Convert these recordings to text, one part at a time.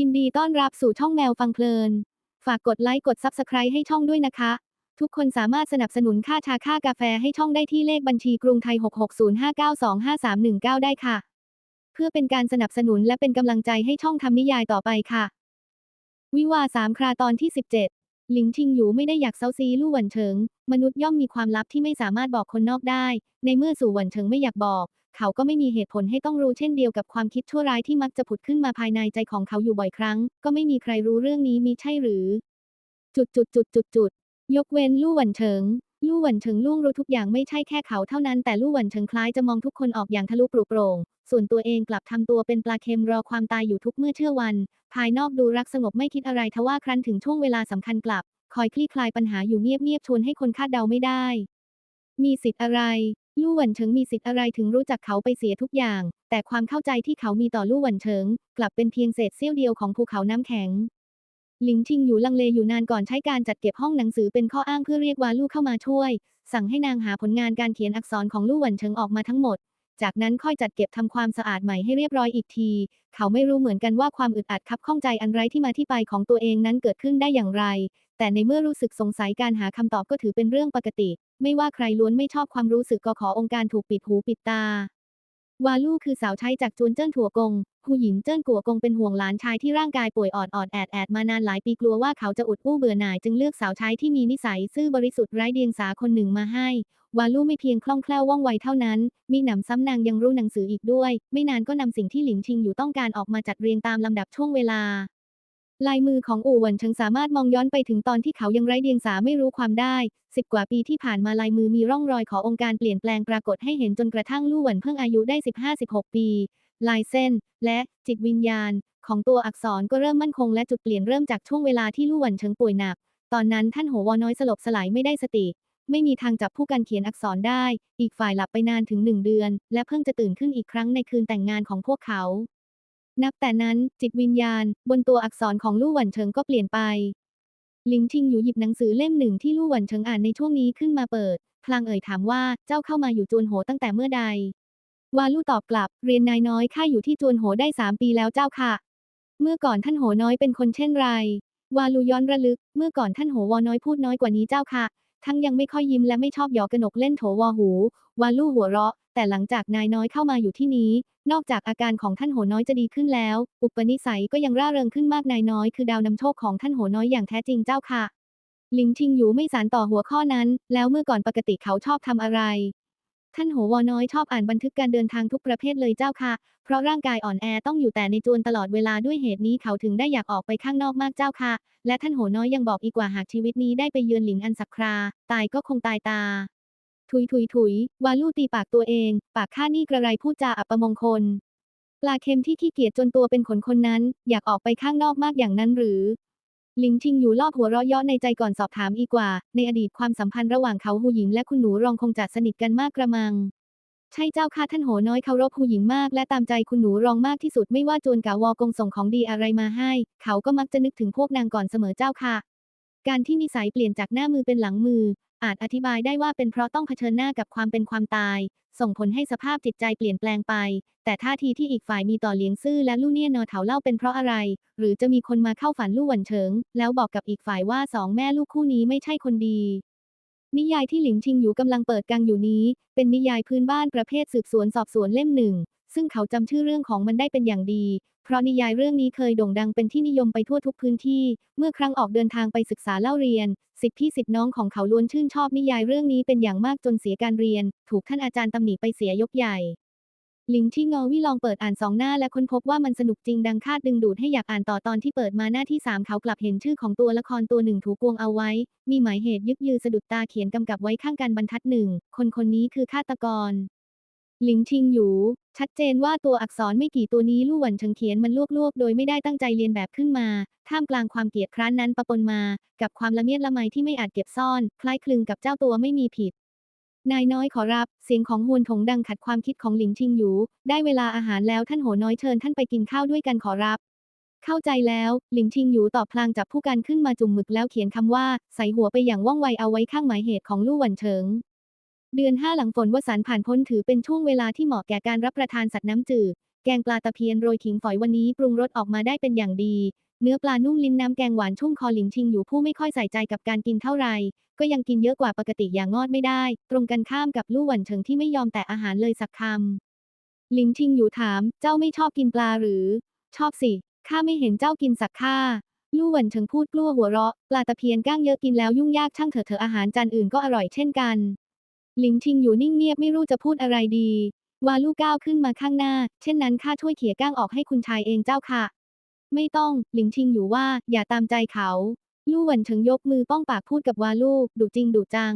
ยินดีต้อนรับสู่ช่องแมวฟังเพลิน ฝากกดไลค์กด Subscribe ให้ช่องด้วยนะคะ ทุกคนสามารถสนับสนุนค่าชาค่ากาแฟให้ช่องได้ที่เลขบัญชีกรุงไทย 6605925319 ได้ค่ะ เพื่อเป็นการสนับสนุนและเป็นกำลังใจให้ช่องทำนิยายต่อไปค่ะ วิวาสามคราตอนที่ 17 หลิงชิงหยูไม่ได้อยากเซาซีลู่หวันเฉิง มนุษย์ย่อมมีความลับที่ไม่สามารถบอกคนนอกได้ ในเมื่อสู่หวันเฉิงไม่อยากบอก เขาก็ไม่มีเหตุผลให้ต้องรู้เช่นเดียวกับความคิดชั่วร้ายที่มักจะผุดขึ้นมาภายในใจของเขาอยู่บ่อยครั้ง ก็ไม่มีใครรู้เรื่องนี้มีใช่หรือ จุดจุดจุดจุดจุดยกเว้นลู่หวันเฉิงลู่หวันเฉิงล่วงรู้ทุกอย่างไม่ใช่แค่เขาเท่านั้นแต่ลู่หวันเฉิงคล้ายจะมองทุกคนออกอย่างทะลุปรุโปร่ง ส่วนตัวเองกลับทำตัวเป็นปลาเค็มรอความตายอยู่ทุกเมื่อเชื่อวัน ภายนอกดูรักสงบไม่คิดอะไรทว่าครั้นถึงช่วงเวลาสำคัญกลับ คอยคลี่คลายปัญหาอยู่เงียบๆชวนให้คนคาดเดาไม่ได้ มีสิทธิ์อะไร ลู่หวันเฉิงมีสิทธิ์อะไรถึงรู้จักเขาไปเสียทุกอย่าง แต่ความเข้าใจที่เขามีต่อลู่หวันเฉิง กลับเป็นเพียงเศษเสี้ยวเดียวของภูเขาน้ำแข็ง หลิงชิงอยู่ลังเลอยู่นานก่อนใช้การจัดเก็บห้องหนังสือเป็นข้ออ้างเพื่อเรียกวาลู่เข้ามาช่วย สั่งให้นางหาผลงานการเขียนอักษรของลู่หวันเฉิงออกมาทั้งหมด จากนั้นค่อยจัดเก็บทำความสะอาดใหม่ให้เรียบร้อยอีกที เขาไม่รู้เหมือนกันว่าความอึดอัดคับข้องใจอันไรที่มาที่ไปของตัวเองนั้นเกิดขึ้นได้อย่างไร แต่ในเมื่อรู้สึกสงสัยการหาคำตอบก็ถือเป็นเรื่องปกติ ไม่ว่าใครล้วนไม่ชอบความรู้สึกก็ขอองค์การถูกปิดหูปิดตา วาลู่คือสาวใช้จากจวนเจิ้นถั่วกงหูหยินเจิ้นกัวกงเป็นห่วงหลานชายที่ร่างกายป่วยออดออดแอดแอดมานานหลายปีกลัวว่าเขาจะอุดอู้เบื่อหน่ายจึงเลือกสาวใช้ที่มีนิสัยซื่อบริสุทธิ์ไร้เดียงสาคนหนึ่งมาให้ วาลู่ไม่เพียงคล่องแคล่วว่องไวเท่านั้น มีหนำซ้ำนางยังรู้หนังสืออีกด้วย ไม่นานก็นำสิ่งที่หลิงชิงอยู่ต้องการออกมาจัดเรียงตามลำดับช่วงเวลา ลายมือของอู่หวันเฉิงสามารถมองย้อนไปถึงตอนที่เขายังไร้เดียงสาไม่รู้ความได้สิบกว่าปีที่ผ่านมาลายมือมีร่องรอยขององค์การเปลี่ยนแปลงปรากฏให้เห็นจนกระทั่งลู่หวันเพิ่งอายุได้ 15-16 ปี ลายเส้น และจิตวิญญาณ ของตัวอักษรก็เริ่มมั่นคงและจุดเปลี่ยนเริ่มจากช่วงเวลาที่ลู่หวันเฉิงป่วยหนัก ตอนนั้นท่านโหวอน้อยสลบสลายไม่ได้สติ ไม่มีทางจับผู้กันเขียนอักษรได้ อีกฝ่ายหลับไปนานถึงหนึ่งเดือน และเพิ่งจะตื่นขึ้นอีกครั้งในคืนแต่งงานของพวกเขา นับแต่นั้นจิตวิญญาณ บนตัวอักษรของลู่หวันเฉิงก็เปลี่ยนไป ลิงชิงอยู่หยิบหนังสือเล่มหนึ่งที่ลู่หวันเฉิงอ่านในช่วงนี้ขึ้นมาเปิด พลางเอ่ยถามว่าเจ้าเข้ามาอยู่จวนโหตั้งแต่เมื่อใด วาลู่ตอบกลับ เรียนนายน้อยข้าอยู่ที่จวนโหได้สามปีแล้วเจ้าค่ะ เมื่อก่อนท่านโหน้อยเป็นคนเช่นไร วาลูย้อนระลึก เมื่อก่อนท่านโหวอน้อยพูดน้อยกว่านี้เจ้าค่ะ ทั้งยังไม่ค่อยยิ้มและไม่ชอบหยอกกระหนกเล่นโถวอหู วาลู่หัวเราะ แต่หลังจากนายน้อยเข้ามาอยู่ที่นี้ นอกจากอาการของท่านโหน้อยจะดีขึ้นแล้ว อุปนิสัยก็ยังร่าเริงขึ้นมากนายน้อยคือดาวนำโชคของท่านโหน้อยอย่างแท้จริงเจ้าค่ะ หลิงชิงอยู่ไม่สารต่อหัวข้อนั้น แล้วเมื่อก่อนปกติเขาชอบทำอะไร ท่านโหวอน้อยชอบอ่านบันทึกการเดินทางทุกประเภทเลยเจ้าค่ะ เพราะร่างกายอ่อนแอต้องอยู่แต่ในจวนตลอดเวลาด้วยเหตุนี้เขาถึงได้อยากออกไปข้างนอกมากเจ้าค่ะ และท่านโหน้อยยังบอกอีกว่าหากชีวิตนี้ได้ไปเยือนหลินอันสักครา ตายก็คงตายตา ถุยถุยถุยวาลูตีปากตัวเอง ปากข้านี่กระไรพูดจาอัปมงคล ปลาเค็มที่ขี้เกียจจนตัวเป็นขนคนนั้น อยากออกไปข้างนอกมากอย่างนั้นหรือ หลิงชิงอยู่รอบหัวเราะเยาะในใจก่อนสอบถามอีกว่า ในอดีตความสัมพันธ์ระหว่างเขาหูหญิงและคุณหนูรองคงจะสนิทกันมากกระมัง ใช่เจ้าค่ะท่านโหน้อยเคารพหูหญิงมาก และตามใจคุณหนูรองมากที่สุดไม่ว่าโจรกาวอกงส่งของดีอะไรมาให้ เขาก็มักจะนึกถึงพวกนางก่อนเสมอเจ้าค่ะ การที่นิสัยเปลี่ยนจากหน้ามือเป็นหลังมือ อาจอธิบายได้ว่าเป็นเพราะต้องเผชิญหน้ากับความเป็นความตาย ส่งผลให้สภาพจิตใจเปลี่ยนแปลงไป แต่ท่าทีที่อีกฝ่ายมีต่อเลียงซื่อและลู่เนี่ยนอเถาเล่าเป็นเพราะอะไร หรือจะมีคนมาเข้าฝันลู่หวันเฉิง แล้วบอกกับอีกฝ่ายว่าสองแม่ลูกคู่นี้ไม่ใช่คนดีนิยายที่หลิงชิงอยู่กำลังเปิดกังอยู่นี้ เป็นนิยายพื้นบ้านประเภทสืบสวนสอบสวนเล่มหนึ่ง ซึ่งเขาจำชื่อเรื่องของมันได้เป็นอย่างดี เพราะนิยายเรื่องนี้เคยโด่งดังเป็นที่นิยมไปทั่วทุกพื้นที่ เมื่อครั้งออกเดินทางไปศึกษาเล่าเรียน สิทธิพี่สิทธิน้องของเขาล้วนชื่นชอบนิยายเรื่องนี้เป็นอย่างมากจนเสียการเรียน ถูกท่านอาจารย์ตำหนิไปเสียยกใหญ่ลิงที่งอวิลองเปิดอ่านสองหน้าและค้นพบว่ามันสนุกจริงดังคาดดึงดูดให้อยากอ่านต่อตอนที่เปิดมาหน้าที่สามเขากลับเห็นชื่อของตัวละครตัวหนึ่งถูกกวงเอาไว้ มีหมายเหตุยึกยือสะดุดตาเขียนกำกับไว้ข้างกันบรรทัดหนึ่งคนคนนี้คือฆาตกร หลิงชิงหยู ชัดเจนว่าตัวอักษรไม่กี่ตัวนี้ลู่หวันเฉิงเขียนมันลวกๆ โดยไม่ได้ตั้งใจเรียนแบบขึ้นมา ท่ามกลางความเกลียดคร้านนั้นปะปนมา กับความละเมียดละไมที่ไม่อาจเก็บซ่อน คล้ายคลึงกับเจ้าตัวไม่มีผิด นายน้อยขอรับ เสียงของฮวนถงดังขัดความคิดของหลิงชิงหยู ได้เวลาอาหารแล้วท่านโหน้อยเชิญท่านไปกินข้าวด้วยกันขอรับ เข้าใจแล้ว หลิงชิงหยูตอบพลางจับผู้กันขึ้นมาจุ่มหมึกแล้วเขียนคำว่า ใส่หัวไปอย่างว่องไวเอาไว้ข้างหมายเหตุของลู่หวันเฉิง เดือนห้าหลังฝนวสันผ่านพ้นถือเป็นช่วงเวลาที่เหมาะแก่การรับประทานสัตว์น้ำจืด แกงปลาตะเพียนโรยขิงฝอยวันนี้ปรุงรสออกมาได้เป็นอย่างดี เนื้อปลานุ่มลิ้นน้ำแกงหวานชุ่มคอหลิงชิงอยู่ผู้ไม่ค่อยใส่ใจกับการกินเท่าไหร่ก็ยังกินเยอะกว่าปกติอย่างงอดไม่ได้ ตรงกันข้ามกับลู่หวันเฉิงที่ไม่ยอมแตะอาหารเลยสักคำหลิงชิงอยู่ถาม เจ้าไม่ชอบกินปลาหรือ ชอบสิข้าไม่เห็นเจ้ากินสักข้าลู่หวันเฉิงพูดกลัวหัวเราะ ปลาตะเพียนก้างเยอะกินแล้วยุ่งยากช่างเถอะเถอะอาหารจานอื่นก็อร่อยเช่นกัน หลิงชิงอยู่นิ่งเงียบไม่รู้จะพูดอะไรดี วาลูก้าวขึ้นมาข้างหน้า เช่นนั้นข้าช่วยเขี่ยก้างออกให้คุณชายเองเจ้าค่ะ ไม่ต้อง หลิงชิงอยู่ว่าอย่าตามใจเขา ลู่หวันเฉิงยกมือป้องปากพูดกับวาลูดุจริงดุจัง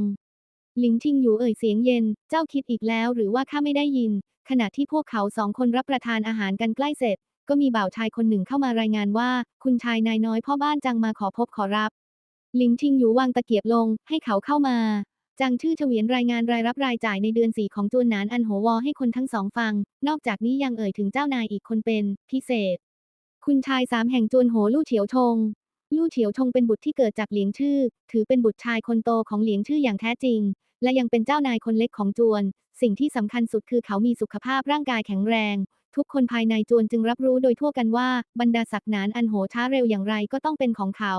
หลิงชิงอยู่เอ่ยเสียงเย็น เจ้าคิดอีกแล้วหรือว่าข้าไม่ได้ยิน ขณะที่พวกเขาสองคนรับประทานอาหารกันใกล้เสร็จ ก็มีบ่าวชายคนหนึ่งเข้ามารายงานว่า คุณชายนายน้อยพ่อบ้านจังมาขอพบขอรับ หลิงชิงอยู่วางตะเกียบลงให้เขาเข้ามา จังชื่อเฉวียนรายงานรายรับรายจ่ายในเดือนสี่ของจวนหนานอันโหวอให้คนทั้งสองฟัง นอกจากนี้ยังเอ่ยถึงเจ้านายอีกคนเป็นพิเศษ คุณชายสามแห่งจวนโหลู่เฉียวชงลู่เฉียวชงเป็นบุตรที่เกิดจากเหลียงชื่อ ถือเป็นบุตรชายคนโตของเหลียงชื่ออย่างแท้จริง และยังเป็นเจ้านายคนเล็กของจวน สิ่งที่สำคัญสุดคือเขามีสุขภาพร่างกายแข็งแรง ทุกคนภายในจวนจึงรับรู้โดยทั่วกันว่าบรรดาศักดิ์หนานอันโหช้าเร็วอย่างไรก็ต้องเป็นของเขา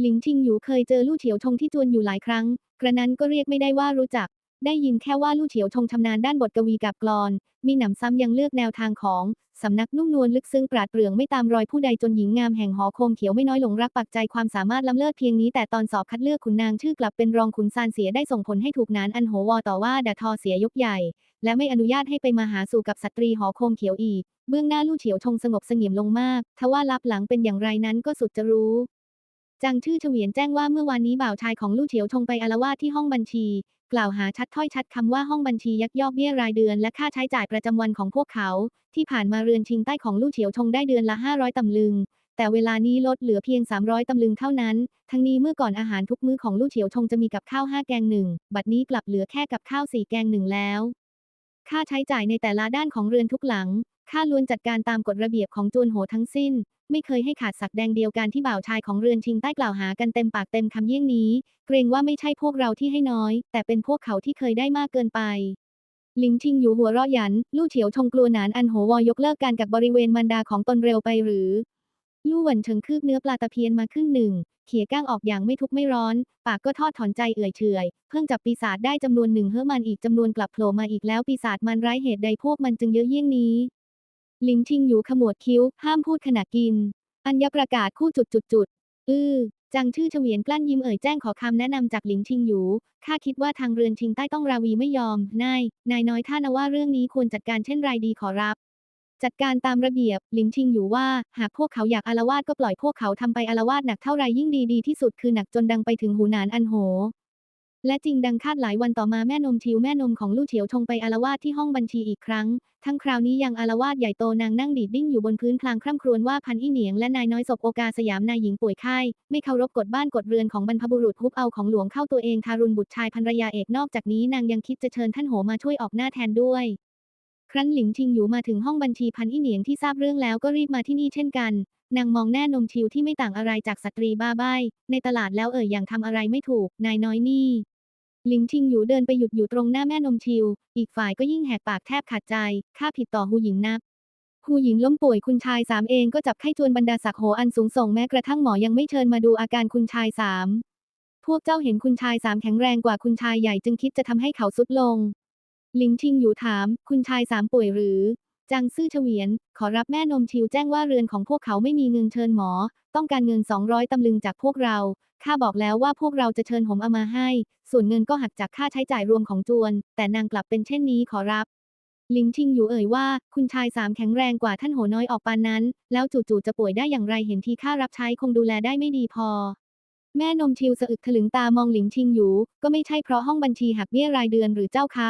หลิงชิงอยู่เคยเจอลู่เฉียวชงที่จวนอยู่หลายครั้ง กระนั้นก็เรียกไม่ได้ว่ารู้จัก ได้ยินแค่ว่าลู่เฉียวชงชำนาญด้านบทกวีกับกลอน มีหนำซ้ำยังเลือกแนวทางของสำนักนุ่มนวลลึกซึ้งปราดเปรื่องไม่ตามรอยผู้ใดจนหญิงงามแห่งหอโคมเขียวไม่น้อยหลงรักปักใจความสามารถล้ำเลิศเพียงนี้แต่ตอนสอบคัดเลือกขุนนางชื่อกลับเป็นรองขุนซานเสียได้ส่งผลให้ถูกนานอันโหวอต่อว่าด่าทอเสียยกใหญ่ และไม่อนุญาตให้ไปมาหาสู่กับสตรีหอโคมเขียวอีก เบื้องหน้าลู่เฉียวชงสงบเสงี่ยมลงมากทว่าลับหลังเป็นอย่างไรนั้นก็สุดจะรู้ จังชื่อเฉวียนแจ้งว่าเมื่อวานนี้บ่าวชายของลู่เฉียวชงไปอาละวาดที่ห้องบัญชี กล่าวหาชัดถ้อยชัดคำว่าห้องบัญชียักยอกเบี้ยรายเดือนและค่าใช้จ่ายประจำวันของพวกเขา ที่ผ่านมาเรือนชิงใต้ของลู่เฉียวชงได้เดือนละ 500ตำลึง แต่เวลานี้ลดเหลือเพียง 300ตำลึงเท่านั้น ทั้งนี้เมื่อก่อนอาหารทุกมื้อของลู่เฉียวชงจะมีกับข้าว5แกงหนึ่งบัดนี้กลับเหลือแค่กับข้าว4แกงหนึ่งแล้ว ค่าใช้จ่ายในแต่ละด้านของเรือนทุกหลัง ค่าล้วนจัดการตามกฎระเบียบของจวนโหทั้งสิ้น ไม่เคยให้ขาดสักแดงเดียวกันที่บ่าวชายของเรือนชิงใต้กล่าวหากันเต็มปากเต็มคำเยี่ยงนี้ เกรงว่าไม่ใช่พวกเราที่ให้น้อย แต่เป็นพวกเขาที่เคยได้มากเกินไปลิงชิงอยู่หัวเราะหยัน ลู่เฉียวชงกลัวหนานอันโหวอยกเลิกการกับบริเวณมันดาของตนเร็วไปหรือ ลู่หวันเฉิงคืบเนื้อปลาตะเพียนมาครึ่งหนึ่ง เขี่ยก้างออกอย่างไม่ทุกไม่ร้อน ปากก็ทอดถอนใจเอื่อยเฉยเพิ่งจับปีศาจได้จำนวนหนึ่งเฮ้อมันอีกจำนวนกลับโผล่มาอีกแล้วปีศาจมันไร้เหตุใดพวกมันจึงเยอะเยี่ยงนี้ลิงชิงอยู่ขมวดคิ้ว ห้ามพูดขณะกิน อัญญประกาศคู่จุดจุดจุดอือจังชื่อเฉวียนกลั้นยิ้มเอ่ยแจ้งขอคำแนะนำจากหลิงชิงอยู่ ข้าคิดว่าทางเรือนชิงใต้ต้องราวีไม่ยอม นาย นายน้อยท่านว่าเรื่องนี้ควรจัดการเช่นไรดีขอรับ จัดการตามระเบียบ หลิงชิงอยู่ว่า หากพวกเขาอยากอารวาสก็ปล่อยพวกเขาทำไปอารวาสหนักเท่าไรยิ่งดีดีที่สุดคือหนักจนดังไปถึงหูหนานอันโห และจริงดังคาดหลายวันต่อมาแม่นมชิวแม่นมของลู่เฉียวชงไปอารวาสที่ห้องบัญชีอีกครั้ง ทั้งคราวนี้ยังอารวาสใหญ่โตนางนั่งดีดดิ้งอยู่บนพื้นพลางคร่ำครวญว่าพันอี้เหนียงและนายน้อยศพโอกาสยามนายหญิงป่วยไข้ไม่เคารพกฎบ้านกฎเรือนของบรรพบุรุษฮุบเอาของหลวงเข้าตัวเองทารุณบุตรชายภรรยาเอกนอกจากนี้นางยังคิดจะเชิญท่านโหมาช่วยออกหน้าแทนด้วย ครั้นหลิงชิงอยู่มาถึงห้องบัญชีพันอี้เหนียงที่ทราบเรื่องแล้วก็รีบมาที่นี่เช่นกัน นางมองแน่นมชิวที่ไม่ต่างอะไรจากสตรีบ้าใบ้ในตลาดแล้วเอ่ยอย่างทำอะไรไม่ถูก นายน้อยนี่หลิงชิงอยู่เดินไปหยุดอยู่ตรงหน้าแม่นมชิว อีกฝ่ายก็ยิ่งแหกปากแทบขาดใจข้าผิดต่อหูหญิงนักหูหญิงล้มป่วยคุณชายสามเองก็จับไข้จวนบรรดาศักข์โหอันสูงส่งแม้กระทั่งหมอยังไม่เชิญมาดูอาการคุณชายสามพวกเจ้าเห็นคุณชายสามแข็งแรงกว่าคุณชายใหญ่จึงคิดจะทำให้เขาสุดลง หลิงชิงอยู่ถาม คุณชายสามป่วยหรือ จังซื่อเฉวียน ขอรับแม่นมชิวแจ้งว่าเรือนของพวกเขาไม่มีเงินเชิญหมอ ต้องการเงิน 200 ตำลึงจากพวกเรา ข้าบอกแล้วว่าพวกเราจะเชิญหมเอามาให้ ส่วนเงินก็หักจากค่าใช้จ่ายรวมของจวน แต่นางกลับเป็นเช่นนี้ขอรับลิงชิงอยู่เอ่ยว่า คุณชายสามแข็งแรงกว่าท่านโหน้อยออกปานนั้น แล้วจู่ๆจะป่วยได้อย่างไรเห็นทีค่ารับใช้คงดูแลได้ไม่ดีพอ แม่นมชิวสะอึกถลึงตามองหลิงชิงอยู่ ก็ไม่ใช่เพราะห้องบัญชีหักเบี้ยรายเดือนหรือเจ้าคะ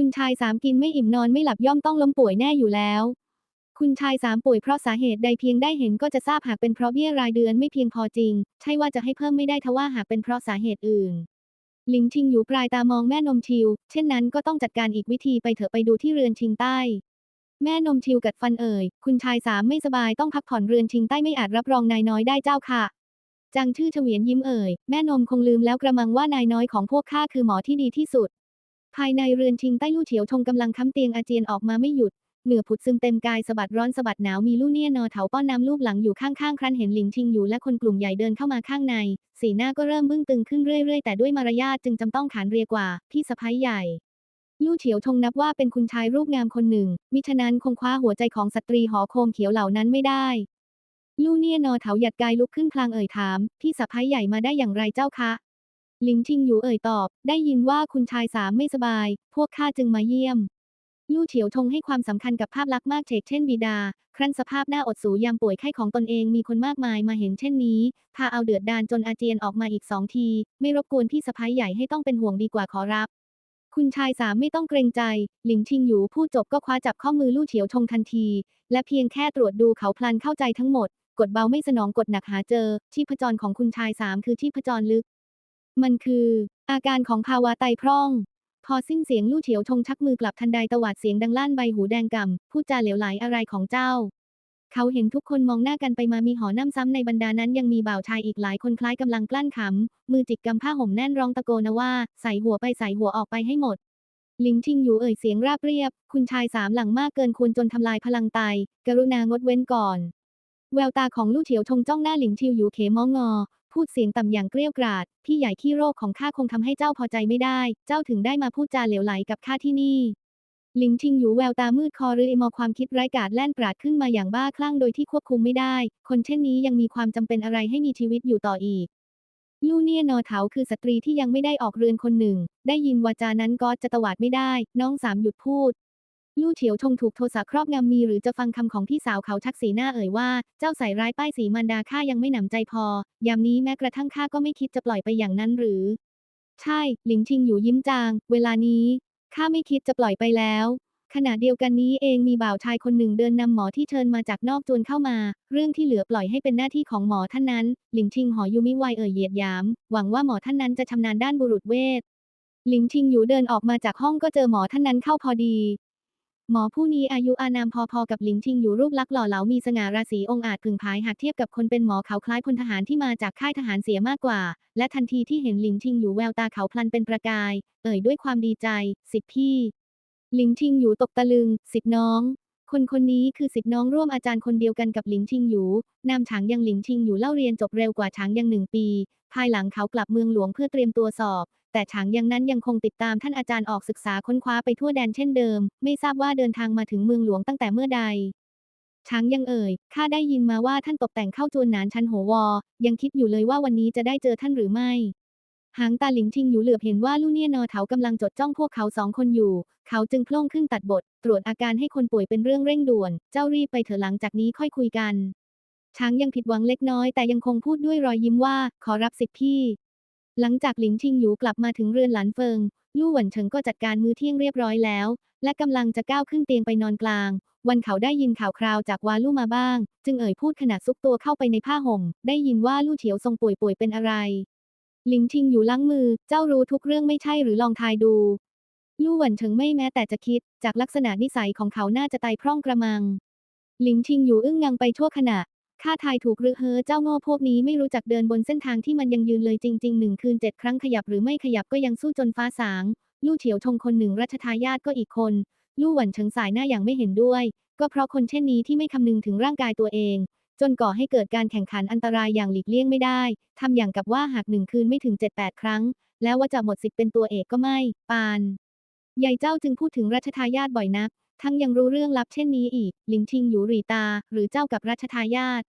คุณชายสามกินไม่อิ่มนอนไม่หลับย่อมต้องล้มป่วยแน่อยู่แล้ว คุณชายสามป่วยเพราะสาเหตุใดเพียงได้เห็นก็จะทราบหากเป็นเพราะเบี้ยรายเดือนไม่เพียงพอจริง ใช่ว่าจะให้เพิ่มไม่ได้ทว่าหากเป็นเพราะสาเหตุอื่นหลิงชิงอยู่ปลายตามองแม่นมชิว เช่นนั้นก็ต้องจัดการอีกวิธีไปเถอะไปดูที่เรือนชิงใต้ แม่นมชิวกัดฟันเอ่ย คุณชายสามไม่สบายต้องพักผ่อนเรือนชิงใต้ไม่อาจรับรองนายน้อยได้เจ้าค่ะ จังชื่อเฉวียนยิ้มเอ่ย แม่นมคงลืมแล้วกระมังว่านายน้อยของพวกข้าคือหมอที่ดีที่สุด ภายในเรือนชิงใต้ลู่เฉียวชงกำลังค้ำเตียงอาเจียนออกมาไม่หยุด เหงื่อผุดซึมเต็มกายสะบัดร้อนสะบัดหนาวมีลู่เนี่ยนอเถาป้อนน้ำลูบหลังอยู่ข้างๆ ครั้นเห็นหลิงชิงอยู่และคนกลุ่มใหญ่เดินเข้ามาข้างใน สีหน้าก็เริ่มบึ้งตึงขึ้นเรื่อยๆ แต่ด้วยมารยาทจึงจำต้องขานเรียกว่า พี่สะพ้ยใหญ่ลู่เฉียวชงนับว่าเป็นคุณชายรูปงามคนหนึ่ง มิฉะนั้นคงคว้าหัวใจของสตรีหอโคมเขียวเหล่านั้นไม่ได้ลู่เนี่ยนอเถาหยัดกายลุกขึ้นพลางเอ่ยถาม พี่สะพ้ยใหญ่มาได้อย่างไรเจ้าคะ หลิงชิงอยู่เอ่ยตอบ ได้ยินว่าคุณชายสามไม่สบาย พวกข้าจึงมาเยี่ยม ลู่เฉียวชงให้ความสำคัญกับภาพลักษณ์มากเฉกเช่นบิดา ครั้นสภาพหน้าอดสูยามป่วยไข้ของตนเองมีคนมากมายมาเห็นเช่นนี้ พาเอาเดือดดานจนอาเจียนออกมาอีกสองที ไม่รบกวนพี่สะพ้ายใหญ่ให้ต้องเป็นห่วงดีกว่าขอรับ คุณชายสามไม่ต้องเกรงใจ หลิงชิงอยู่พูดจบก็คว้าจับข้อมือลู่เฉียวชงทันที และเพียงแค่ตรวจดูเขาพลันเข้าใจทั้งหมดกดเบาไม่สนองกดหนักหาเจอชีพจรของคุณชายสามคือชีพจรลึก มันคือ อาการของภาวะไตพร่อง พอสิ้นเสียงลู่เฉียวชงชักมือกลับทันใดตวาดเสียงดังลั่นใบหูแดงก่ำพูดจาเหลวไหลอะไรของเจ้า เขาเห็นทุกคนมองหน้ากันไปมามีหอน้ำซ้ำในบรรดานั้นยังมีบ่าวชายอีกหลายคนคล้ายกำลังกลั้นขำมือจิกกำผ้าห่มแน่นร้องตะโกนว่า ใส่หัวไปใส่หัวออกไปให้หมดลิงชิงอยู่เอ่ยเสียงราบเรียบ คุณชายสามหลังมากเกินควรจนทำลายพลังไต กรุณางดเว้นก่อน แววตาของลู่เฉียวชงจ้องหน้าหลิงชิวอยู่เขมองงอ พูดเสียงต่ำอย่างเกรี้ยวกราดพี่ใหญ่ขี้โรคของข้าคงทำให้เจ้าพอใจไม่ได้ เจ้าถึงได้มาพูดจาเหลวไหลกับข้าที่นี่หลิงชิงอยู่แววตามืดคอหรือเอมอความคิดไร้กาจแล่นปราดขึ้นมาอย่างบ้าคลั่งโดยที่ควบคุมไม่ได้ คนเช่นนี้ยังมีความจำเป็นอะไรให้มีชีวิตอยู่ต่ออีก ลู่เนียนอเถาคือสตรีที่ยังไม่ได้ออกเรือนคนหนึ่ง ได้ยินวาจานั้นก็จะตวาดไม่ได้ น้องสามหยุดพูด ลู่เฉียวชงถูกโทสะครอบงำมีหรือจะฟังคำของพี่สาวเขาชักสีหน้าเอ่ยว่า เจ้าใส่ร้ายป้ายสีมันดาข้ายังไม่หนำใจพอ ยามนี้แม้กระทั่งข้าก็ไม่คิดจะปล่อยไปอย่างนั้นหรือ ใช่ หลิงชิงอยู่ยิ้มจาง เวลานี้ข้าไม่คิดจะปล่อยไปแล้ว ขณะเดียวกันนี้เองมีบ่าวชายคนหนึ่งเดินนำหมอที่เชิญมาจากนอกจวนเข้ามา เรื่องที่เหลือปล่อยให้เป็นหน้าที่ของหมอท่านนั้น หลิงชิงหอยูมิไวเอ่ยเหยียดยาม หวังว่าหมอท่านนั้นจะชำนาญด้านบุรุษเวชหลิงชิงอยู่เดินออกมาจากห้องก็เจอหมอท่านนั้นเข้าพอดี หมอผู้นี้อายุอานามพอๆกับหลิงชิงอยู่รูปลักษณ์หล่อเหลามีสง่าราศีองค์อาจพึงพายหากเทียบกับคนเป็นหมอเขาคล้ายพลทหารที่มาจากค่ายทหารเสียมากกว่า และทันทีที่เห็นหลิงชิงอยู่แววตาเขาพลันเป็นประกาย เอ่ยด้วยความดีใจ สิทธิพี่ หลิงชิงอยู่ตกตะลึง สิทธิน้อง คนคนนี้คือสิทธิน้องร่วมอาจารย์คนเดียวกันกับหลิงชิงอยู่ นามฉางยังหลิงชิงอยู่เล่าเรียนจบเร็วกว่าฉางยังหนึ่งปี ภายหลังเขากลับเมืองหลวงเพื่อเตรียมตัวสอบ แต่ฉางยังนั้นยังคงติดตามท่านอาจารย์ออกศึกษาค้นคว้าไปทั่วแดนเช่นเดิม ไม่ทราบว่าเดินทางมาถึงเมืองหลวงตั้งแต่เมื่อใดช้างยังเอ่ย ข้าได้ยินมาว่าท่านตกแต่งเข้าจวนหนานชันโหวอ ยังคิดอยู่เลยว่าวันนี้จะได้เจอท่านหรือไม่ หางตาหลิงชิงอยู่เหลือบเห็นว่าลู่เนี่ยนอเถากำลังจดจ้องพวกเขาสองคนอยู่ เขาจึงโพล่งขึ้นตัดบท ตรวจอาการให้คนป่วยเป็นเรื่องเร่งด่วน เจ้ารีบไปเถอะหลังจากนี้ค่อยคุยกัน ช้างยังผิดหวังเล็กน้อยแต่ยังคงพูดด้วยรอยยิ้มว่า ขอรับสิทธิ์พี่ หลังจากหลิงชิงอยู่กลับมาถึงเรือนหลานเฟิง ลู่หวันเฉิงก็จัดการมื้อเที่ยงเรียบร้อยแล้ว และกำลังจะก้าวขึ้นเตียงไปนอนกลาง วันเขาได้ยินข่าวคราวจากวาลู่มาบ้าง จึงเอ่ยพูดขณะซุกตัวเข้าไปในผ้าห่ม ได้ยินว่าลู่เฉียวทรงป่วยป่วยเป็นอะไร หลิงชิงอยู่ล้างมือ เจ้ารู้ทุกเรื่องไม่ใช่หรือลองทายดู ลู่หวันเฉิงไม่แม้แต่จะคิด จากลักษณะนิสัยของเขาน่าจะไตพร่องกระมัง หลิงชิงอยู่อึ้งงังไปชั่วขณะ ข้าทายถูกหรือเฮอเจ้าโง่พวกนี้ไม่รู้จักเดินบนเส้นทางที่มันยังยืนเลยจริงๆหนึ่งคืนเจ็ดครั้งขยับหรือไม่ขยับก็ยังสู้จนฟ้าสาง ลู่เฉียวชงคนหนึ่งรัชทายาทก็อีกคน ลู่หวันเฉิงสายหน้าอย่างไม่เห็นด้วย ก็เพราะคนเช่นนี้ที่ไม่คำนึงถึงร่างกายตัวเอง จนก่อให้เกิดการแข่งขันอันตรายอย่างหลีกเลี่ยงไม่ได้ ทำอย่างกับว่าหากหนึ่งคืนไม่ถึงเจ็ดแปดครั้ง แล้วว่าจะหมดสิทธิ์เป็นตัวเอกก็ไม่ ปานใหญ่เจ้าจึงพูดถึงรัชทายาทบ่อยนัก ทั้งยังรู้เรื่องลับเช่นนี้อีกหลิงชิงอยู่หรีตา หรือเจ้ากับรัชทายาท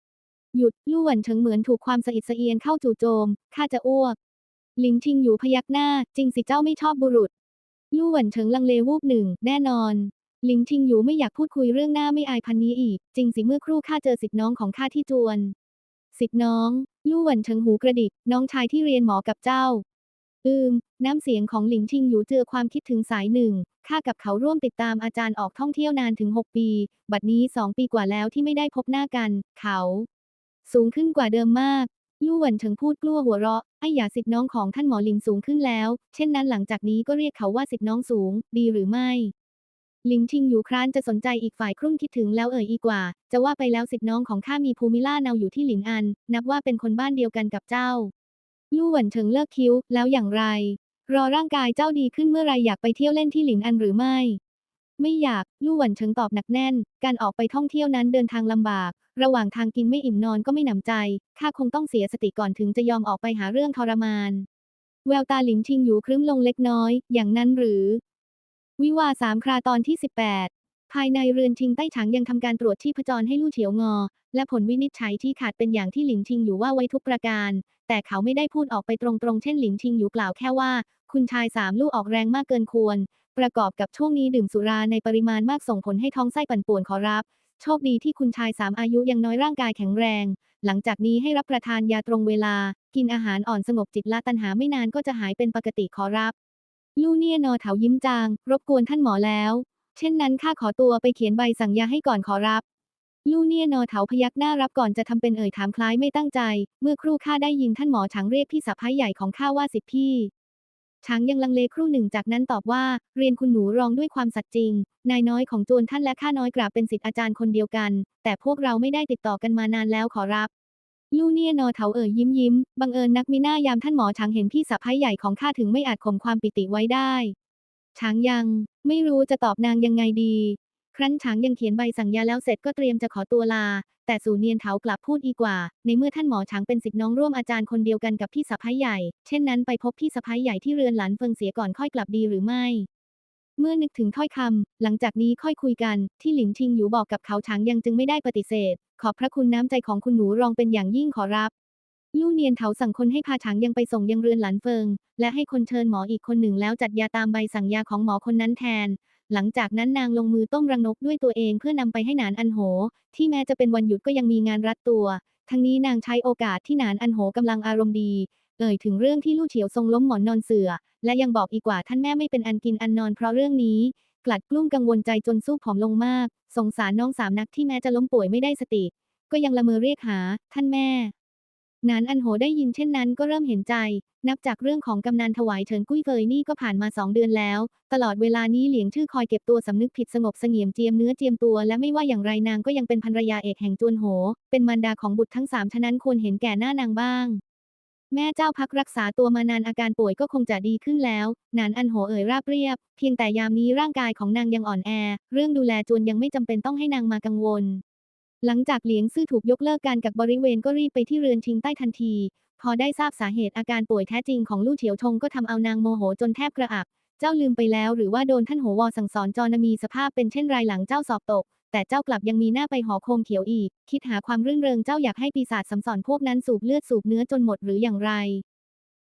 หยุดลู่หวันเฉิงเหมือนถูกความสะอิดสะเอียนเข้าจู่โจม ข้าจะอ้วกหลิงชิงอยู่พยักหน้า จริงสิเจ้าไม่ชอบบุรุษ ลู่หวันเฉิงลังเลวูบหนึ่ง แน่นอน หลิงชิงอยู่ไม่อยากพูดคุยเรื่องหน้าไม่อายพันนี้อีก จริงสิเมื่อครู่ข้าเจอสิทธิ์น้องของข้าที่จวน สิทธิ์น้อง ลู่หวันเฉิงหูกระดิก น้องชายที่เรียนหมอกับเจ้า อืม น้ำเสียงของหลิงชิงอยู่เจอความคิดถึงสายหนึ่ง ข้ากับเขาร่วมติดตามอาจารย์ออกท่องเที่ยวนานถึง6ปี บัดนี้2ปีกว่าแล้วที่ไม่ได้พบหน้ากัน เขา สูงขึ้นกว่าเดิมมาก ลู่หวันเฉิงพูดกลัวหัวเราะ ไอ้หยาสิทธิ์น้องของท่านหมอหลิงสูงขึ้นแล้ว เช่นนั้นหลังจากนี้ก็เรียกเขาว่าสิทธิ์น้องสูง ดีหรือไม่ หลิงชิงอยู่คร้านจะสนใจอีกฝ่ายครุ่นคิดถึงแล้วเอ่ยอีกว่า จะว่าไปแล้วสิทธิ์น้องของข้ามีภูมิล่าเนาอยู่ที่หลินอัน นับว่าเป็นคนบ้านเดียวกันกับเจ้า ลู่หวนเฉิงเลิกคิ้ว แล้วอย่างไร รอร่างกายเจ้าดีขึ้นเมื่อไรอยากไปเที่ยวเล่นที่หลินอันหรือไม่ ไม่อยาก ลู่หวนเฉิงตอบหนักแน่น การออกไปท่องเที่ยวนั้นเดินทางลำบาก ระหว่างทางกินไม่อิ่มนอนก็ไม่หนำใจ ข้าคงต้องเสียสติก่อนถึงจะยอมออกไปหาเรื่องทรมาน แววตาหลิงชิงอยู่ครึ้มลงเล็กน้อย อย่างนั้นหรือ วิวาสามคราตอนที่ 18 ภายในเรือนชิงใต้ฉางยังทำการตรวจชีพจรให้ลู่เฉียวงอ และผลวินิจฉัยที่ขาดเป็นอย่างที่หลิงชิงอยู่ว่าไว้ทุกประการ แต่เขาไม่ได้พูดออกไปตรงๆ เช่นหลิงชิงอยู่กล่าวแค่ว่า คุณชายสามลู่ออกแรงมากเกินควร ประกอบกับช่วงนี้ดื่มสุราในปริมาณมากส่งผลให้ท้องไส้ปั่นป่วนขอรับ โชคดีที่คุณชายสามอายุยังน้อยร่างกายแข็งแรง หลังจากนี้ให้รับประทานยาตรงเวลา กินอาหารอ่อนสงบจิตละตัณหาไม่นานก็จะหายเป็นปกติขอรับ ลู่เนี่ยนอเถายิ้มจาง รบกวนท่านหมอแล้ว เช่นนั้นข้าขอตัวไปเขียนใบสั่งยาให้ก่อนขอรับ ลู่เนี่ยนอเถาพยักหน้ารับก่อนจะทำเป็นเอ่ยถามคล้ายไม่ตั้งใจ เมื่อครู่ข้าได้ยินท่านหมอฉางเรียกพี่สะพ้ายใหญ่ของข้าว่าสิทธิพี่ช้างยังลังเลครู่หนึ่งจากนั้นตอบว่า เรียนคุณหนูรองด้วยความสัตย์จริง นายน้อยของโจรท่านและข้าน้อยกราบเป็นศิษย์อาจารย์คนเดียวกัน แต่พวกเราไม่ได้ติดต่อกันมานานแล้วขอรับ ลู่เนี่ยนอเถาเอ่ยยิ้มยิ้ม บังเอิญนักมิน่ายามท่านหมอช้างเห็นพี่สะพ้ายใหญ่ของข้าถึงไม่อาจข่มความปิติไว้ได้ช้างยัง ไม่รู้จะตอบนางยังไงดี ครั้นช้างยังเขียนใบสั่งยาแล้วเสร็จก็เตรียมจะขอตัวลา แต่สูเนียนเถากลับพูดอีกว่า ในเมื่อท่านหมอช้างเป็นศิษย์น้องร่วมอาจารย์คนเดียวกันกับพี่สะพ้ายใหญ่ เช่นนั้นไปพบพี่สะพ้ายใหญ่ที่เรือนหลานเฟิงเสียก่อนค่อยกลับดีหรือไม่เมื่อนึกถึงถ้อยคำหลังจากนี้ค่อยคุยกัน ที่หลิงชิงอยู่บอกกับเขาช้างยังจึงไม่ได้ปฏิเสธ ขอบพระคุณน้ำใจของคุณหนูรองเป็นอย่างยิ่งขอรับ ลู่เนียนเถาสั่งคนให้พาช้างยังไปส่งยังเรือนหลานเฟิง และให้คนเชิญหมออีกคนหนึ่งแล้วจัดยาตามใบสั่งยาของหมอคนนั้นแทน หลังจากนั้นนางลงมือต้มรังนกด้วยตัวเองเพื่อนำไปให้หนานอันโห ที่แม้จะเป็นวันหยุดก็ยังมีงานรัดตัว ทั้งนี้นางใช้โอกาสที่หนานอันโหกำลังอารมณ์ดีเอ่ยถึงเรื่องที่ลู่เฉียวทรงล้มหมอนนอนเสือ และยังบอกอีกว่าท่านแม่ไม่เป็นอันกินอันนอนเพราะเรื่องนี้ กลัดกลุ้มกังวลใจจนสู้ผอมลงมาก สงสารน้องสามนักที่แม้จะล้มป่วยไม่ได้สติ ก็ยังละเมอเรียกหา ท่านแม่นานอันโหได้ยินเช่นนั้นก็เริ่มเห็นใจ นับจากเรื่องของกำนันถวายเฉินกุ้ยเฟยนี่ก็ผ่านมาสองเดือนแล้ว ตลอดเวลานี้เหลียงชื่อคอยเก็บตัวสำนึกผิดสงบเสงี่ยมเจียมเนื้อเจียมตัวและไม่ว่าอย่างไรนางก็ยังเป็นภรรยาเอกแห่งจวนโห เป็นมารดาของบุตรทั้งสามฉะนั้นควรเห็นแก่หน้านางบ้าง แม่เจ้าพักรักษาตัวมานานอาการป่วยก็คงจะดีขึ้นแล้ว นานอันโหเอ่ยราบเรียบ เพียงแต่ยามนี้ร่างกายของนางยังอ่อนแอ เรื่องดูแลจวนยังไม่จำเป็นต้องให้นางมากังวล หลังจากเหลียงซื่อถูกยกเลิกการกักบริเวณก็รีบไปที่เรือนชิงใต้ทันที พอได้ทราบสาเหตุอาการป่วยแท้จริงของลู่เฉียวชงก็ทำเอานางโมโหจนแทบกระอัก เจ้าลืมไปแล้วหรือว่าโดนท่านโหวอสั่งสอนจรมีสภาพเป็นเช่นไรหลังเจ้าสอบตก แต่เจ้ากลับยังมีหน้าไปหอโคมเขียวอีก คิดหาความรื่นเริงเจ้าอยากให้ปีศาจสำสอนพวกนั้นสูบเลือดสูบเนื้อจนหมดหรืออย่างไร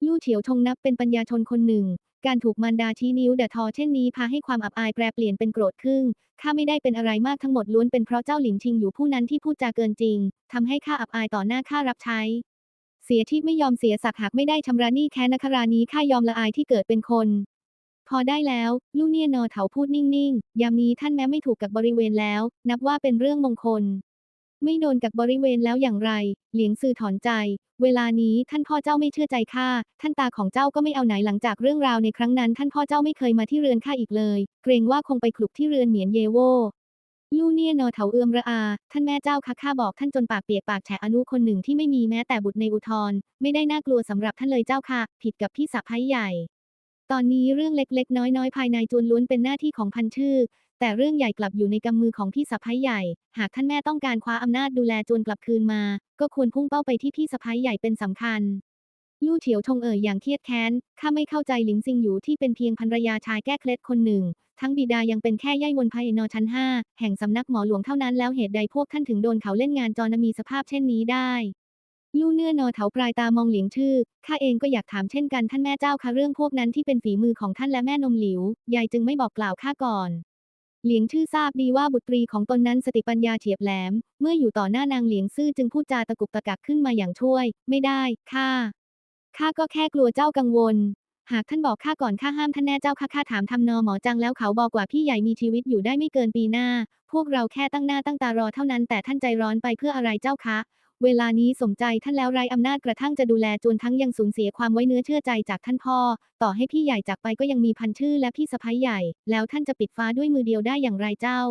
ลู่เฉียวชงนับเป็นปัญญาชนคนหนึ่ง การถูกมารดาชี้นิ้วด่าทอเช่นนี้พาให้ความอับอายแปรเปลี่ยนเป็นโกรธขึ้นข้าไม่ได้เป็นอะไรมากทั้งหมดล้วนเป็นเพราะเจ้าหลินชิงอยู่ผู้นั้นที่พูดจาเกินจริงทำให้ข้าอับอายต่อหน้าข้ารับใช้เสียที่ไม่ยอมเสียศักดิ์หากไม่ได้ชำระหนี้แค้นนครานี้ข้ายอมละอายที่เกิดเป็นคน พอได้แล้ว ลู่เนี่ยนอเถาพูดนิ่งๆ ยามนี้ท่านแม้ไม่ถูกกับบริเวณแล้ว นับว่าเป็นเรื่องมงคล ไม่โดนกับบริเวณแล้วอย่างไร เหลียงซือถอนใจ เวลานี้ท่านพ่อเจ้าไม่เชื่อใจข้า ท่านตาของเจ้าก็ไม่เอาไหนหลังจากเรื่องราวในครั้งนั้น ท่านพ่อเจ้าไม่เคยมาที่เรือนข้าอีกเลย เกรงว่าคงไปคลุกที่เรือนเหมียนเยโวลู่เนี่ยนอเถาเอือมระอา ท่านแม่เจ้าคะข้าบอกท่านจนปากเปียกปากแฉะอนุคนหนึ่งที่ไม่มีแม้แต่บุตรในอุทธรไม่ได้น่ากลัวสำหรับท่านเลยเจ้าค่ะ ผิดกับพี่สะพ้ายใหญ่ ตอนนี้เรื่องเล็กๆ น้อยๆ ภายในจวนล้วนเป็นหน้าที่ของพันชื่อ แต่เรื่องใหญ่กลับอยู่ในกำมือของพี่สะพ้ายใหญ่ หากท่านแม่ต้องการคว้าอำนาจดูแลจวนกลับคืนมา ก็ควรพุ่งเป้าไปที่พี่สะพ้ายใหญ่เป็นสำคัญ ลู่เฉียวชงเอ่ยอย่างเครียดแค้น ข้าไม่เข้าใจหลิงซิงอยู่ที่เป็นเพียงภรรยาชายแก้เคล็ดคนหนึ่ง ทั้งบิดายังเป็นแค่ย่ายวนภายนอชั้นห้าแห่งสำนักหมอหลวงเท่านั้นแล้วเหตุใดพวกท่านถึงโดนเขาเล่นงานจรมีสภาพเช่นนี้ได้ ลู่เนื้อนอเถาปลายตามองเหลียงชื่อ ข้าเองก็อยากถามเช่นกันท่านแม่เจ้าคะเรื่องพวกนั้นที่เป็นฝีมือของท่านและแม่นมหลิว ยายจึงไม่บอกกล่าวข้าก่อน เหลียงชื่อทราบดีว่าบุตรีของตนนั้นสติปัญญาเฉียบแหลม เมื่ออยู่ต่อหน้านางเหลียงซื่อจึงพูดจาตะกุกตะกักขึ้นมาอย่างช่วย ไม่ได้ ข้า ข้าก็แค่กลัวเจ้ากังวล หากท่านบอกข้าก่อนข้าห้ามท่านแน่เจ้าข้าข้าถามทำนอหมอจังแล้วเขาบอกว่าพี่ใหญ่มีชีวิตอยู่ได้ไม่เกินปีหน้า พวกเราแค่ตั้งหน้าตั้งตารอเท่านั้นแต่ท่านใจร้อนไปเพื่ออะไรเจ้าคะ เวลานี้สมใจท่านแล้วไรอำนาจกระทั่งจะดูแลจนทั้งยังสูญเสียความไว้เนื้อเชื่อใจจากท่านพ่อ ต่อให้พี่ใหญ่จากไปก็ยังมีพันชื่อและพี่สะพ้ายใหญ่ แล้วท่านจะปิดฟ้าด้วยมือเดียวได้อย่างไรเจ้า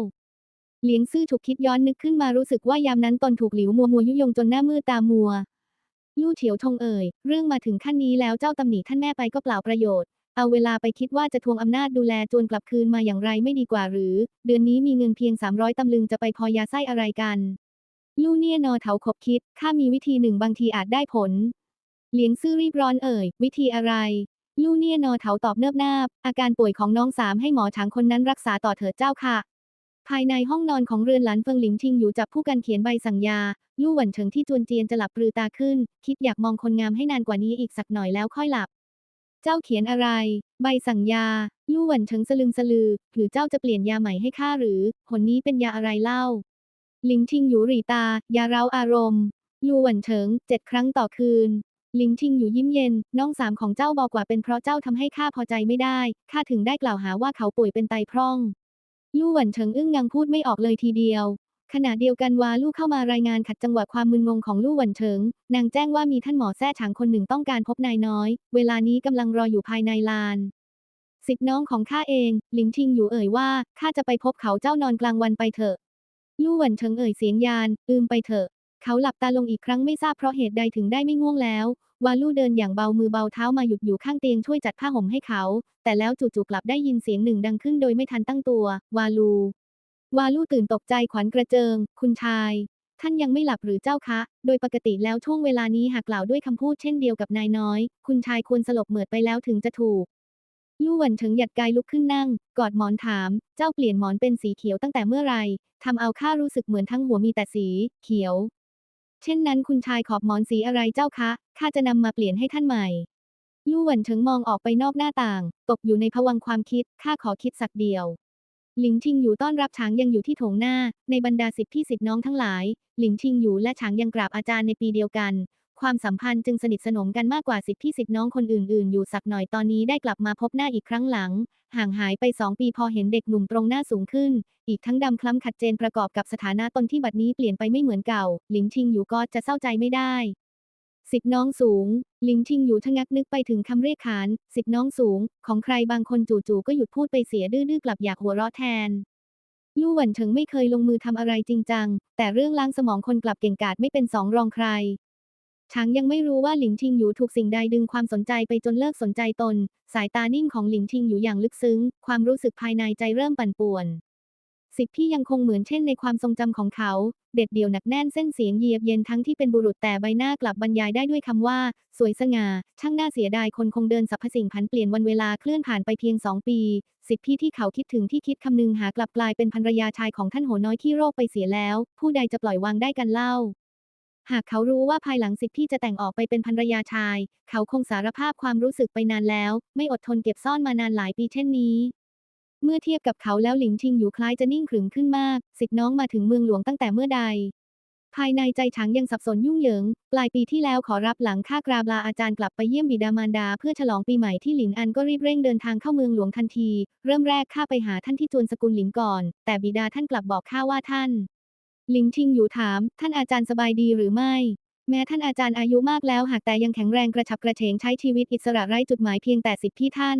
เหลียงซื่อถูกคิดย้อนนึกขึ้นมารู้สึกว่ายามนั้นตนถูกหลิวมัวมัวยุยงจนหน้ามืดตามัว ลู่เฉียวชงเอ่ย เรื่องมาถึงขั้นนี้แล้วเจ้าตำหนิท่านแม่ไปก็เปล่าประโยชน์ เอาเวลาไปคิดว่าจะทวงอำนาจดูแลจวนกลับคืนมาอย่างไรไม่ดีกว่าหรือ เดือนนี้มีเงินเพียง 300ตำลึงจะไปพอยาไส้อะไรกัน ลู่เนี่ยนอเถาขบคิด ข้ามีวิธีหนึ่งบางทีอาจได้ผล เหลียงซื่อรีบร้อนเอ่ย วิธีอะไร ลู่เนี่ยนอเถาตอบเนิบนาบ อาการป่วยของน้องสามให้หมอช้างคนนั้นรักษาต่อเถิดเจ้าค่ะ ภายในห้องนอนของเรือนหลานเฟิงหลิงชิงอยู่จับผู้กันเขียนใบสั่งยา ลู่หวันเฉิงที่จวนเจียนจะหลับปรือตาขึ้น คิดอยากมองคนงามให้นานกว่านี้อีกสักหน่อยแล้วค่อยหลับ เจ้าเขียนอะไร ใบสั่งยา ลู่หวันเฉิงสลึมสลือ หรือเจ้าจะเปลี่ยนยาใหม่ให้ข้าหรือ ผลนี้เป็นยาอะไรเล่า หลิงชิงอยู่หรีตายาเร้าอารมณ์ ลู่หวันเฉิงเจ็ดครั้งต่อคืน หลิงชิงอยู่ยิ้มเย็น น้องสามของเจ้าบอกว่าเป็นเพราะเจ้าทำให้ข้าพอใจไม่ได้ ข้าถึงได้กล่าวหาว่าเขาป่วยเป็นไตพร่อง ลู่หวันเฉิงอึ้งงังพูดไม่ออกเลยทีเดียว ขณะเดียวกันวาลู่เข้ามารายงานขัดจังหวะความมึนงงของลู่หวันเฉิง นางแจ้งว่ามีท่านหมอแท้ฉางคนหนึ่งต้องการพบนายน้อย เวลานี้กำลังรออยู่ภายในลานสิทธิน้องของข้าเอง หลิงชิงอยู่เอ่ยว่า ข้าจะไปพบเขาเจ้านอนกลางวันไปเถอะ ลู่หวันเฉิงเอ่ยเสียงยาน อืมไปเถอะ เขาหลับตาลงอีกครั้งไม่ทราบเพราะเหตุใดถึงได้ไม่ง่วงแล้ววาลู่เดินอย่างเบามือเบาเท้ามาหยุดอยู่ข้างเตียงช่วยจัดผ้าห่มให้เขา แต่แล้วจู่ๆกลับได้ยินเสียงหนึ่งดังขึ้นโดยไม่ทันตั้งตัว วาลู วาลู่ตื่นตกใจขวัญกระเจิง คุณชาย ท่านยังไม่หลับหรือเจ้าคะ โดยปกติแล้วช่วงเวลานี้หากกล่าวด้วยคำพูดเช่นเดียวกับนายน้อย คุณชายควรสลบเหมือดไปแล้วถึงจะถูก ลู่หวันเฉิงหยัดกายลุกขึ้นนั่ง กอดหมอนถาม เจ้าเปลี่ยนหมอนเป็นสีเขียวตั้งแต่เมื่อไรทำเอาข้ารู้สึกเหมือนทั้งหัวมีแต่สี เขียว เช่นนั้นคุณชายขอบหมอนสีอะไรเจ้าคะ ข้าจะนำมาเปลี่ยนให้ท่านใหม่ ลู่หวันเฉิงมองออกไปนอกหน้าต่าง ตกอยู่ในภวังความคิด ข้าขอคิดสักเดียว หลิงชิงอยู่ต้อนรับช้างยังอยู่ที่โถงหน้า ในบรรดาสิทธิพี่สิทธิน้องทั้งหลาย หลิงชิงอยู่และช้างยังกราบอาจารย์ในปีเดียวกัน ความสัมพันธ์จึงสนิทสนมกันมากกว่าสิทธิพี่สิทธิน้องคนอื่น ๆ อยู่สักหน่อยตอนนี้ได้กลับมาพบหน้าอีกครั้งหลัง ห่างหายไปสองปีพอเห็นเด็กหนุ่มตรงหน้าสูงขึ้น อีกทั้งดำคล้ำขัดเจนประกอบกับสถานะตนที่บัดนี้เปลี่ยนไปไม่เหมือนเก่า หลิงชิงอยู่ก็จะเศร้าใจไม่ได้สิทธิน้องสูงหลิงชิงอยู่ชะงักนึกไปถึงคำเรียกขาน สิทธิน้องสูง ของใครบางคนจู่ๆก็หยุดพูดไปเสียดื้อๆกลับอยากหัวเราะแทน ลู่หวันเฉิงไม่เคยลงมือทำอะไรจริงจัง แต่เรื่องล้างสมองคนกลับเก่งกาจไม่เป็นสองรองใคร ช้างยังไม่รู้ว่าหลิงชิงอยู่ถูกสิ่งใดดึงความสนใจไปจนเลิกสนใจตน สายตานิ่งของหลิงชิงอยู่อย่างลึกซึ้ง ความรู้สึกภายในใจเริ่มปั่นป่วนสิทธิ์พี่ยังคงเหมือนเช่นในความทรงจำของเขา เด็ดเดี่ยวหนักแน่นเส้นเสียงเยียบเย็นทั้งที่เป็นบุรุษแต่ใบหน้ากลับบรรยายได้ด้วยคำว่า สวยสง่า ช่างน่าเสียดายคนคงเดินสรรพสิ่งผันเปลี่ยนวันเวลาเคลื่อนผ่านไปเพียงสองปี สิทธิ์พี่ที่เขาคิดถึงที่คิดคำนึงหากลับกลายเป็นภรรยาชายของท่านโหน้อยที่โรคไปเสียแล้ว ผู้ใดจะปล่อยวางได้กันเล่า หากเขารู้ว่าภายหลังสิทธิ์พี่จะแต่งออกไปเป็นภรรยาชาย เขาคงสารภาพความรู้สึกไปนานแล้ว ไม่อดทนเก็บซ่อนมานานหลายปีเช่นนี้เมื่อเทียบกับเขาแล้วหลิงชิงอยู่คล้ายจะนิ่งขรึมขึ้นมาก สิทธิน้องมาถึงเมืองหลวงตั้งแต่เมื่อใด ภายในใจฉางยังสับสนยุ่งเหยิง ปลายปีที่แล้วขอรับหลังค่ากราบลาอาจารย์กลับไปเยี่ยมบิดามารดา เพื่อฉลองปีใหม่ที่หลินอันก็รีบเร่งเดินทางเข้าเมืองหลวงทันที เริ่มแรกข้าไปหาท่านที่จวนสกุลหลินก่อน แต่บิดาท่านกลับบอกข้าว่าท่าน หลิงชิงอยู่ถาม ท่านอาจารย์สบายดีหรือไม่ แม้ท่านอาจารย์อายุมากแล้วหากแต่ยังแข็งแรงกระฉับกระเฉงใช้ชีวิตอิสระไร้จุดหมายเพียงแต่สิทธิพี่ท่าน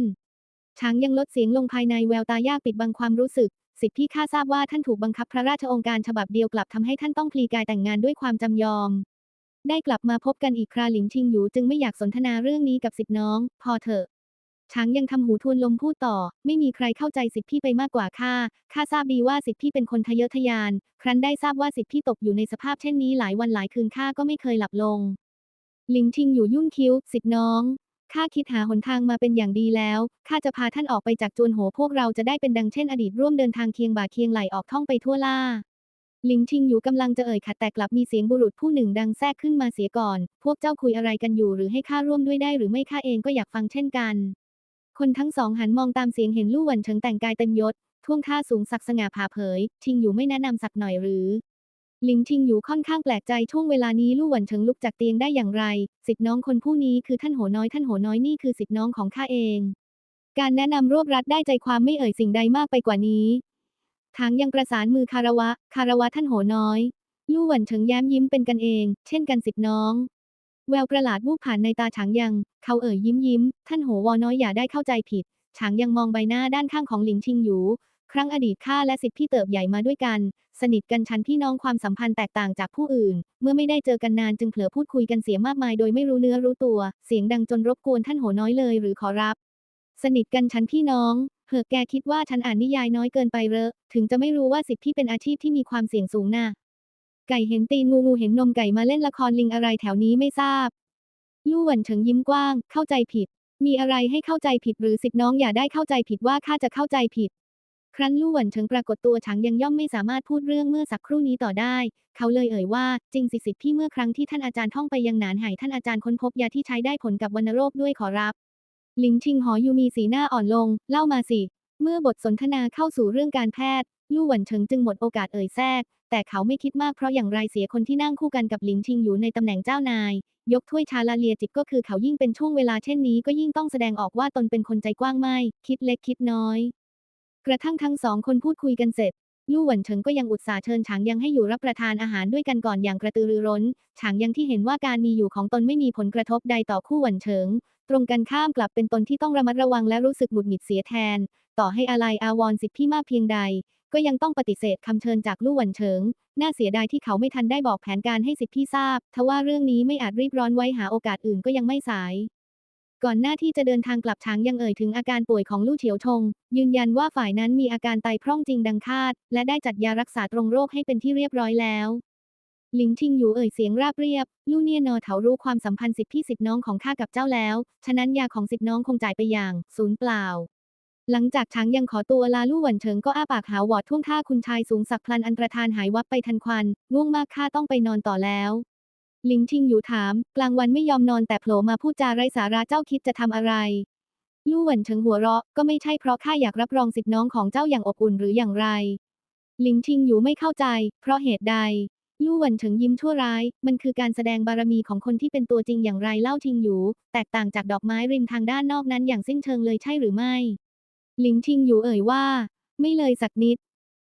ช้างยังลดเสียงลงภายในแววตายากปิดบังความรู้สึก สิทธิพี่ข้าทราบว่าท่านถูกบังคับพระราชองค์การฉบับเดียวกลับทำให้ท่านต้องพลีกายแต่งงานด้วยความจำยอม ได้กลับมาพบกันอีกคราหลิงชิงอยู่จึงไม่อยากสนทนาเรื่องนี้กับสิทธิน้อง พอเถอะ ช้างยังทำหูทวนลมพูดต่อ ไม่มีใครเข้าใจสิทธิพี่ไปมากกว่าข้า ข้าทราบดีว่าสิทธิพี่เป็นคนทะเยอทะยาน ครั้นได้ทราบว่าสิทธิพี่ตกอยู่ในสภาพเช่นนี้หลายวันหลายคืนข้าก็ไม่เคยหลับลง หลิงชิงอยู่ยุ่นคิ้ว สิทธิน้อง ข้าคิดหาหนทางมาเป็นอย่างดีแล้ว ข้าจะพาท่านออกไปจากจวนโหพวกเราจะได้เป็นดังเช่นอดีตร่วมเดินทางเคียงบ่าเคียงไหลออกท่องไปทั่วล่าหลิงชิงอยู่กำลังจะเอ่ยขัดแต่กลับมีเสียงบุรุษผู้หนึ่งดังแทรกขึ้นมาเสียก่อน พวกเจ้าคุยอะไรกันอยู่หรือให้ข้าร่วมด้วยได้หรือไม่ข้าเองก็อยากฟังเช่นกัน คนทั้งสองหันมองตามเสียงเห็นลู่หวันเฉิงแต่งกายเต็มยศ ท่วงท่าสูงสักสง่าผ่าเผย ชิงอยู่ไม่แนะนำสักหน่อยหรือ หลิงชิงอยู่ค่อนข้างแปลกใจช่วงเวลานี้ลู่หวันเฉิงลุกจากเตียงได้อย่างไร สิทธิน้องคนผู้นี้คือท่านโหน้อยท่านโหน้อยนี่คือสิทธิน้องของข้าเอง การแนะนำรวบรัดได้ใจความไม่เอ่ยสิ่งใดมากไปกว่านี้ทางยังประสานมือคารวะ คารวะท่านโหน้อย ลู่หวันเฉิงแย้มยิ้มเป็นกันเอง เช่นกันสิทธิน้อง แววประหลาดวูบผ่านในตาฉางยัง เขาเอ่ยยิ้มยิ้ม ท่านโหวอน้อยอย่าได้เข้าใจผิด ฉางยังมองใบหน้าด้านข้างของหลิงชิงอยู่ ครั้งอดีตข้าและสิทธิพี่เติบใหญ่มาด้วยกัน สนิทกันชั้นพี่น้องความสัมพันธ์แตกต่างจากผู้อื่น เมื่อไม่ได้เจอกันนานจึงเผลอพูดคุยกันเสียมากมายโดยไม่รู้เนื้อรู้ตัว เสียงดังจนรบกวนท่านโหน้อยเลยหรือขอรับ สนิทกันฉันพี่น้องเผื่อแกคิดว่าฉันอ่านนิยายน้อยเกินไปเรอถึงจะไม่รู้ว่าสิทธิพี่เป็นอาชีพที่มีความเสี่ยงสูงน่ะ ไก่เห็นตีนงูงูเห็นนมไก่มาเล่นละครลิงอะไรแถวนี้ไม่ทราบ ลู่หวันเฉิงยิ้มกว้าง เข้าใจผิด มีอะไรให้เข้าใจผิดหรือสิทธิน้องอย่าได้เข้าใจผิดว่าข้าจะเข้าใจผิด ครั้นลู่หวันเฉิงปรากฏตัวฉางยังย่อมไม่สามารถพูดเรื่องเมื่อสักครู่นี้ต่อได้ เขาเลยเอ่ยว่า จริงสิสิทธิพี่เมื่อครั้งที่ท่านอาจารย์ท่องไปยังหนานไหท่านอาจารย์ค้นพบยาที่ใช้ได้ผลกับวัณโรคด้วยขอรับ หลิงชิงหอยูมีสีหน้าอ่อนลง เล่ามาสิ เมื่อบทสนทนาเข้าสู่เรื่องการแพทย์ ลู่หวันเฉิงจึงหมดโอกาสเอ่ยแทรก แต่เขาไม่คิดมากเพราะอย่างไรเสียคนที่นั่งคู่กันกับหลิงชิงอยู่ในตำแหน่งเจ้านาย ยกถ้วยชาลาเลียจิบก็คือเขายิ่งเป็นช่วงเวลาเช่นนี้ก็ยิ่งต้องแสดงออกว่าตนเป็นคนใจกว้างไม่ คิดเล็กคิดน้อย กระทั่งทั้งสองคนพูดคุยกันเสร็จลู่หวันเฉิงก็ยังอุตส่าห์เชิญฉางยังให้อยู่รับประทานอาหารด้วยกันก่อนอย่างกระตือรือร้นฉางยังที่เห็นว่าการมีอยู่ของตนไม่มีผลกระทบใดต่อคู่หวันเฉิง ตรงกันข้ามกลับเป็นตนที่ต้องระมัดระวังและรู้สึกหงุดหงิดเสียแทน ต่อให้อะไรอาวรสิทธิพี่มากเพียงใดก็ยังต้องปฏิเสธคำเชิญจากลู่หวันเฉิง น่าเสียดายที่เขาไม่ทันได้บอกแผนการให้สิทธิพี่ทราบ ทว่าเรื่องนี้ไม่อาจรีบร้อนไว้หาโอกาสอื่นก็ยังไม่สาย ก่อนหน้าที่จะเดินทางกลับช้างยังเอ่ยถึงอาการป่วยของลู่เฉียวชง ยืนยันว่าฝ่ายนั้นมีอาการไตพร่องจริงดังคาด และได้จัดยารักษาตรงโรคให้เป็นที่เรียบร้อยแล้วหลิงชิงอยู่เอ่ยเสียงราบเรียบ ลู่เนี่ยนอเถารู้ความสัมพันธ์สิทธิพี่สิทธิน้องของข้ากับเจ้าแล้ว ฉะนั้นยาของสิทธิน้องคงจ่ายไปอย่าง ศูนย์เปล่า หลังจากช้างยังขอตัวลาลู่หวันเฉิงก็อ้าปากหาวอดท่วงท่าคุณชายสูงสักพลันอันตรธานหายวับไปทันควัน ง่วงมากข้าต้องไปนอนต่อแล้วหลิงชิงอยู่ถาม กลางวันไม่ยอมนอนแต่โผล่มาพูดจาไร้สาระเจ้าคิดจะทำอะไร ลู่หวันเฉิงหัวเราะก็ไม่ใช่เพราะข้าอยากรับรองสิทธิน้องของเจ้าอย่างอบอุ่นหรืออย่างไรหลิงชิงอยู่ไม่เข้าใจ เพราะเหตุใด ลู่หวันเฉิงยิ้มชั่วร้าย มันคือการแสดงบารมีของคนที่เป็นตัวจริงอย่างไรเล่าชิงอยู่ แตกต่างจากดอกไม้ริมทางด้านนอกนั้นอย่างสิ้นเชิงเลยใช่หรือไม่ หลิงทิงอยู่เอ่ยว่า ไม่เลยสักนิด